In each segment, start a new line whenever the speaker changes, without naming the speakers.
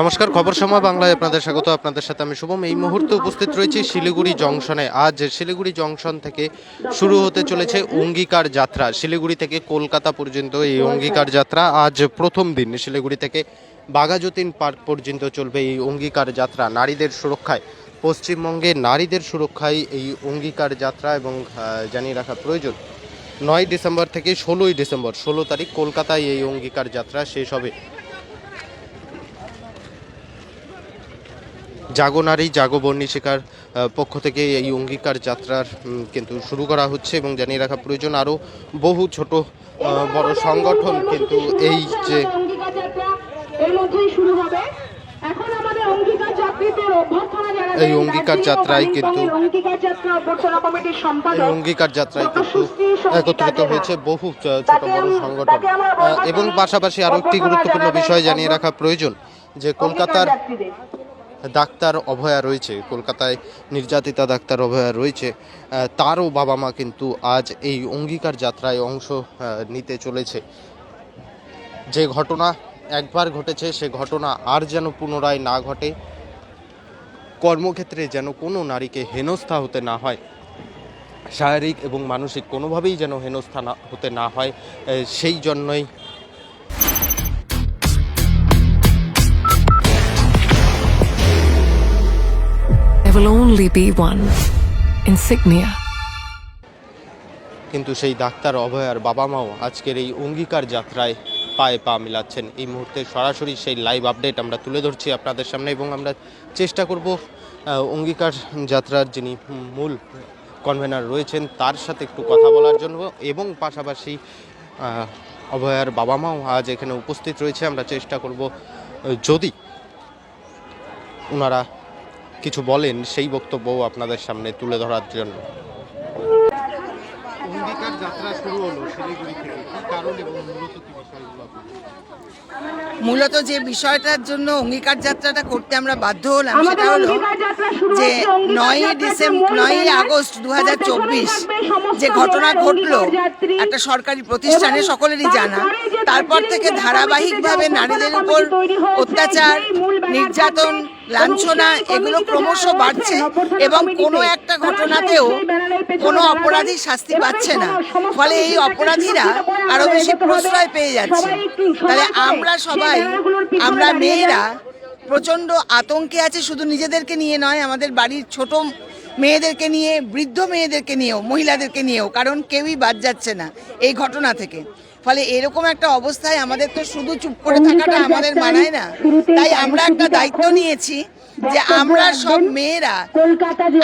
নমস্কার, খবর সময় বাংলায় আপনাদের স্বাগত। আপনাদের সাথে আমি শুভম। এই মুহূর্তে উপস্থিত রয়েছি শিলিগুড়ি জংশনে। আজ শিলিগুড়ি জংশন থেকে শুরু হতে চলেছে অঙ্গীকার যাত্রা। শিলিগুড়ি থেকে কলকাতা পর্যন্ত এই অঙ্গীকার যাত্রা আজ প্রথম দিন। শিলিগুড়ি থেকে বাঘাযতীন পার্ক পর্যন্ত চলবে এই অঙ্গীকার যাত্রা। নারীদের সুরক্ষায়, পশ্চিমবঙ্গে নারীদের সুরক্ষায় এই অঙ্গীকার যাত্রা এবং জানিয়ে রাখা প্রয়োজন। নয় ডিসেম্বর থেকে ষোলোই ডিসেম্বর, ষোলো তারিখ কলকাতায় এই অঙ্গীকার যাত্রা শেষ হবে। জাগো নারী জাগো বর্ণী শিকার পক্ষ থেকে এই অঙ্গীকার যাত্রার কিন্তু শুরু করা হচ্ছে এবং জানিয়ে রাখা প্রয়োজন আরও বহু ছোট বড় সংগঠন কিন্তু এই যে এই অঙ্গীকার যাত্রায় কিন্তু- এই অঙ্গীকার যাত্রায় কিন্তু একত্রিত হয়েছে বহু ছোট বড় সংগঠন এবং পাশাপাশি আরও একটি গুরুত্বপূর্ণ বিষয় জানিয়ে রাখা প্রয়োজন যে কলকাতার। ডাক্তার অভয়া রয়েছে, কলকাতায় নির্যাতিতা ডাক্তার অভয়া রয়েছে তারও বাবা মা কিন্তু আজ এই অঙ্গীকার যাত্রায় অংশ নিতে চলেছে। যে ঘটনা একবার ঘটেছে, সে ঘটনা আর যেন পুনরায় না ঘটে। কর্মক্ষেত্রে যেন কোনো নারীকে হেনস্থা হতে না হয়, শারীরিক এবং মানসিক কোনোভাবেই যেন হেনস্থা না, হতে না হয় সেই জন্যই
There will only be one, insignia.
কিন্তু সেই ডাক্তার অভয়ার বাবা মাও আজকের এই অঙ্গীকার যাত্রায় পায়ে পা মিলাচ্ছেন এই মুহূর্তে সরাসরি সেই লাইভ আপডেট আমরা তুলে ধরছি আপনাদের সামনে এবং আমরা চেষ্টা করব অঙ্গীকার যাত্রার যিনি মূল কনভেনার রয়েছেন তার সাথে একটু কথা বলার জন্য এবং পাশাপাশি অভয়ার বাবা মাও আজ এখানে উপস্থিত রয়েছে আমরা চেষ্টা করব, যদি ওনারা কিছু বলেন সেই বক্তব্যও আপনাদের সামনে তুলে ধরার জন্য। যাত্রা শুরু হলো শিলিগুড়ি থেকে। কি কারণ এবং মূলত কি বিষয়গুলো
মূলত যে বিষয়টার জন্য অঙ্গীকার যাত্রাটা করতে আমরা বাধ্য হলাম সেটা হলো যে নয়ই ডিসেম্বর নয়ই আগস্ট দু যে ঘটনা ঘটলো একটা সরকারি প্রতিষ্ঠানে সকলেরই জানা।
তারপর
থেকে ধারাবাহিকভাবে নারীদের উপর অত্যাচার নির্যাতন লাঞ্ছনা এগুলো ক্রমশ বাড়ছে এবং কোনো একটা ঘটনাতেও কোনো অপরাধী শাস্তি পাচ্ছে না। ফলে এই অপরাধীরা
আরও
বেশি প্রশ্রয় পেয়ে যাচ্ছে। তাহলে আমরা সবাই আমরা মেয়েরা। প্রচণ্ড আতঙ্কে আছে শুধু নিজেদেরকে নিয়ে নয় আমাদের বাড়ির ছোট মেয়েদেরকে নিয়ে বৃদ্ধ মেয়েদেরকে নিয়েও মহিলাদেরকে নিয়েও কারণ কেউই বাদ যাচ্ছে না এই ঘটনা থেকে। ফলে এরকম একটা অবস্থায় আমাদের তো শুধু চুপ করে থাকাটা আমাদের মানায় না। তাই আমরা একটা দায়িত্ব নিয়েছি যে আমরা সব মেয়েরা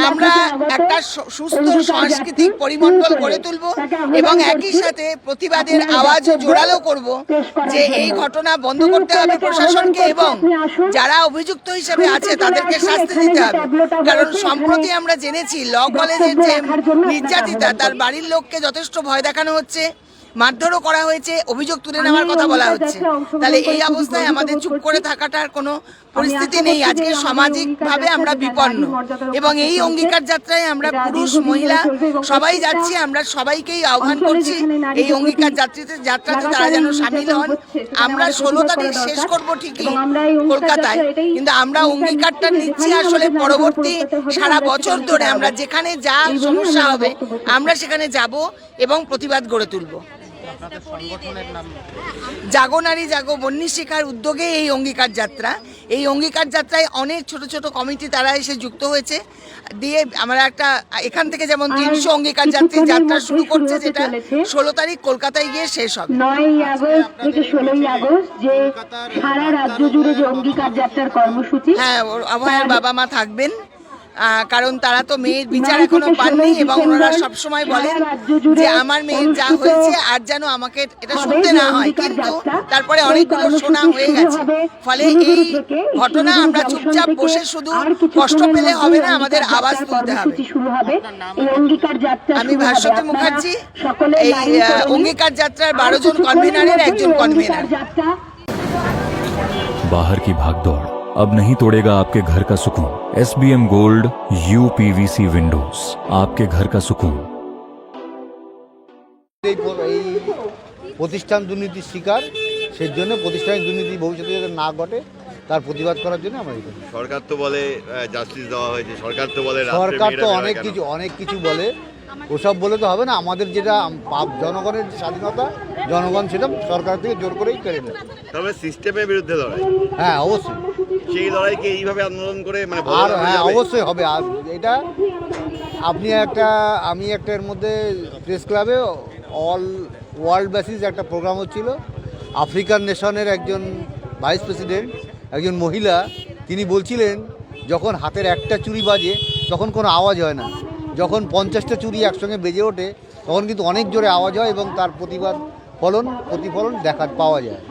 আমরা একটা সুস্থ সাংস্কৃতিক পরিমণ্ডল গড়ে তুলব এবং একই সাথে প্রতিবাদের আওয়াজ জোরালো করব যে এই ঘটনা বন্ধ করতে হবে প্রশাসনকে এবং যারা অভিযুক্ত হিসেবে আছে তাদেরকে শাস্তি দিতে হবে। কারণ সম্প্রতি আমরা জেনেছি ল কলেজের যে নির্যাতিতা তার বাড়ির লোককে যথেষ্ট ভয় দেখানো হচ্ছে। মারধরও করা হয়েছে অভিযোগ তুলে নেওয়ার কথা বলা হচ্ছে। তাহলে এই অবস্থায় আমাদের চুপ করে থাকাটার কোনো পরিস্থিতি নেই। আজকে সামাজিকভাবে আমরা বিপন্ন। এবং এই অঙ্গীকার যাত্রায় আমরা পুরুষ মহিলা সবাই যাচ্ছি আমরা সবাইকেই আহ্বান করছি এই অঙ্গীকার যাত্রীতে যাত্রাতে তারা যেন সামিল হন। আমরা ষোলো তারিখ শেষ। করব ঠিকই কলকাতায়। কিন্তু আমরা অঙ্গীকারটা
নিচ্ছি
আসলে পরবর্তী সারা বছর ধরে আমরা যেখানে যা সমস্যা হবে আমরা সেখানে যাব এবং প্রতিবাদ গড়ে তুলব
আপনাদের সংগঠনের নাম
জাগো নারী জাগো বন্যী শিখার উদ্যোগে এই অঙ্গীকার যাত্রা। এই অঙ্গীকার যাত্রায় অনেক ছোট ছোট কমিটি তারা এসে যুক্ত হয়েছে। দিয়ে আমরা একটা এখান থেকে যেমন তিনশো অঙ্গীকার যাত্রী যাত্রা শুরু করছে যেটা ষোলো তারিখ কলকাতায় গিয়ে শেষ হবে।
নয়ই আগস্ট থেকে ষোলোই আগস্ট যে সারা রাজ্য জুড়ে যে অঙ্গীকার যাত্রার কর্মসূচি
হ্যাঁ
তার-
বাবা মা থাকবেন। কারণ তারা তো মেয়ের বিচার
এখনও
পাননি এবং ওনারা সবসময় বলেন যে আমার মেয়ের যা হয়েছে আর যেন আমাকে এটা শুনতে না হয়। কিন্তু তারপরে অনেকগুলো শোনা হয়ে গেছে। ফলে এই ঘটনা আমরা চুপচাপ বসে শুধু কষ্ট পেলে হবে না আমাদের আওয়াজ তুলতে হবে। আমি ভাস্বতী মুখার্জি এই অঙ্গীকার যাত্রার বারো জন কনভেনারের একজন কনভেনার।
বাহার
কি ভাগ দৌড় अब नहीं तोड़ेगा आपके घर का सुकून S B M gold U PVC windows आपके घर का सुकून
এই প- এই প্রতিষ্ঠান দুর্নীতির শিকার সেই জন্য প্রতিষ্ঠানের দুর্নীতি ভবিষ্যতে যাতে না ঘটে তার প্রতিবাদ করার জন্য আমরা এখানে
সরকার তো বলে জাস্টিস দেওয়া হয়েছে সরকার তো বলে রাত্রে
সরকার তো
মেয়েরা বেরোয়
অনেক
কেন?
কিছু অনেক কিছু বলে ওসব বলে তো হবে না আমাদের যেটা জনগণের যে স্বাধীনতা জনগণ সেটা সরকার থেকে জোর করেই কেড়ে নেয়।
তবে সিস্টেমের বিরুদ্ধে লড়াই?
হ্যাঁ অবশ্যই।
সেই লড়াইকে এইভাবে আন্দোলন করে মানে
আর হ্যাঁ অবশ্যই হবে। আর এটা আপনি একটা আমি একটা এর মধ্যে প্রেস ক্লাবে অল ওয়ার্ল্ড বেসিস একটা প্রোগ্রাম হচ্ছিল। আফ্রিকান নেশনের একজন ভাইস প্রেসিডেন্ট একজন মহিলা তিনি বলছিলেন যখন হাতের একটা চুরি বাজে তখন কোনো আওয়াজ হয় না। যখন পঞ্চাশটা চুরি একসঙ্গে বেজে ওঠে তখন কিন্তু অনেক জোরে আওয়াজ হয় এবং তার প্রতিবাদ ফলন প্রতিফলন দেখা পাওয়া যায়।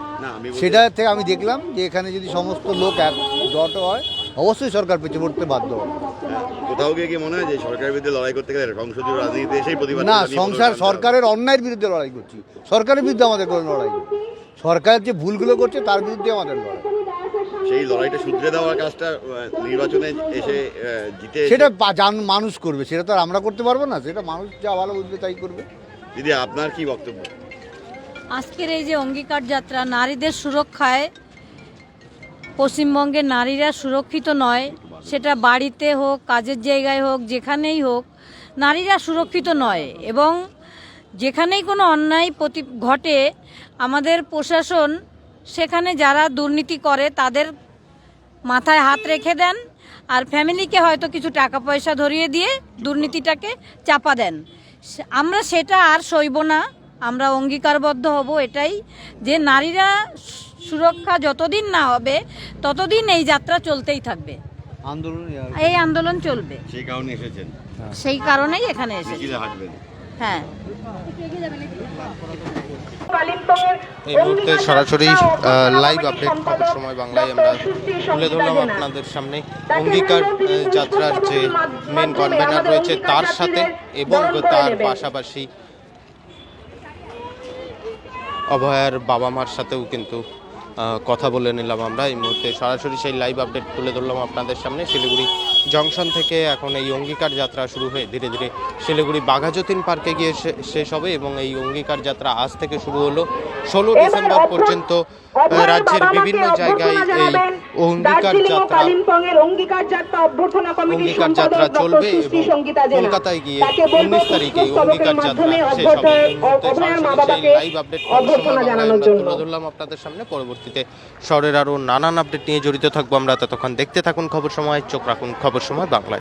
সেটা থেকে আমি দেখলাম যে এখানে যদি সমস্ত লোক এক জট হয় অবশ্যই সরকার পেছনে পড়তে বাধ্য হবে।
হ্যাঁ, কোথাও গিয়ে কি মনে হয় যে সরকারের বিরুদ্ধে লড়াই করতে গেলে সংসদীয় রাজনীতিতে এসেই প্রতিবাদ
না সংসার। সরকারের অন্যায়ের বিরুদ্ধে লড়াই করছি। সরকারের বিরুদ্ধে আমাদের কোনো লড়াই সরকার যে ভুলগুলো করছে তার বিরুদ্ধে আমাদের লড়াই।
সেই লড়াইটা শুধরে দেওয়ার কাজটা নির্বাচনে এসে জিতে
সেটা জান মানুষ করবে সেটা তো আর আমরা করতে পারব না সেটা মানুষ যা ভালো বুঝবে তাই করবে।
দিদি আপনার কি বক্তব্য?
আজকের এই যে অঙ্গীকার যাত্রা নারীদের সুরক্ষায় পশ্চিমবঙ্গের নারীরা সুরক্ষিত নয় সেটা বাড়িতে হোক কাজের জায়গায় হোক যেখানেই হোক নারীরা সুরক্ষিত নয় এবং যেখানেই কোনো অন্যায় প্রতি ঘটে আমাদের প্রশাসন সেখানে যারা দুর্নীতি করে তাদের মাথায় হাত রেখে দেন আর ফ্যামিলিকে হয়তো কিছু টাকা পয়সা ধরিয়ে দিয়ে দুর্নীতিটাকে চাপা দেন। আমরা সেটা আর সইব না আমরা অঙ্গীকারবদ্ধ হব এটাই। যে নারীরা সুরক্ষা যতদিন না হবে ততদিন এই যাত্রা চলতেই থাকবে। এই আন্দোলন চলবে।
সেই কারণে
কারণেই এখানে এসেছি। হ্যাঁ।
এই মুহূর্তে সরাসরি লাইভ আপডেট খবর সময় বাংলায় আমরা তুলে ধরলাম আপনাদের সামনে। অঙ্গীকার যাত্রার যে মেন কনভেনার রয়েছে তার সাথে এবং তার পাশাপাশি অভয়ার বাবা মার সাথেও কিন্তু কথা বলে নিলাম আমরা। এই মুহূর্তে সরাসরি সেই লাইভ আপডেট তুলে ধরলাম আপনাদের সামনে। শিলিগুড়ি জংশন থেকে এখন এই অঙ্গীকার যাত্রা শুরু হয়ে ধীরে ধীরে শিলিগুড়ি বাঘাযতীন পার্কে গিয়ে শেষ হবে এবং এই অঙ্গীকার যাত্রা আজ থেকে শুরু হলো। ষোলো ডিসেম্বর পর্যন্ত রাজ্যের বিভিন্ন জায়গায় এই অঙ্গীকার যাত্রা
অঙ্গীকার যাত্রা অভ্যর্থনা কমিটির সম্পাদক
চলবে এবং কলকাতায় গিয়ে উনিশ তারিখে অঙ্গীকার যাত্রা শেষ হবে।
Live update.
তুলে ধরলাম আপনাদের সামনে। পরবর্তীতে শহরের আরও নানান আপডেট নিয়ে জড়িত থাকব আমরা। ততক্ষণ দেখতে থাকুন খবর সময় চোখ রাখুন খবর। সময় বাংলায়।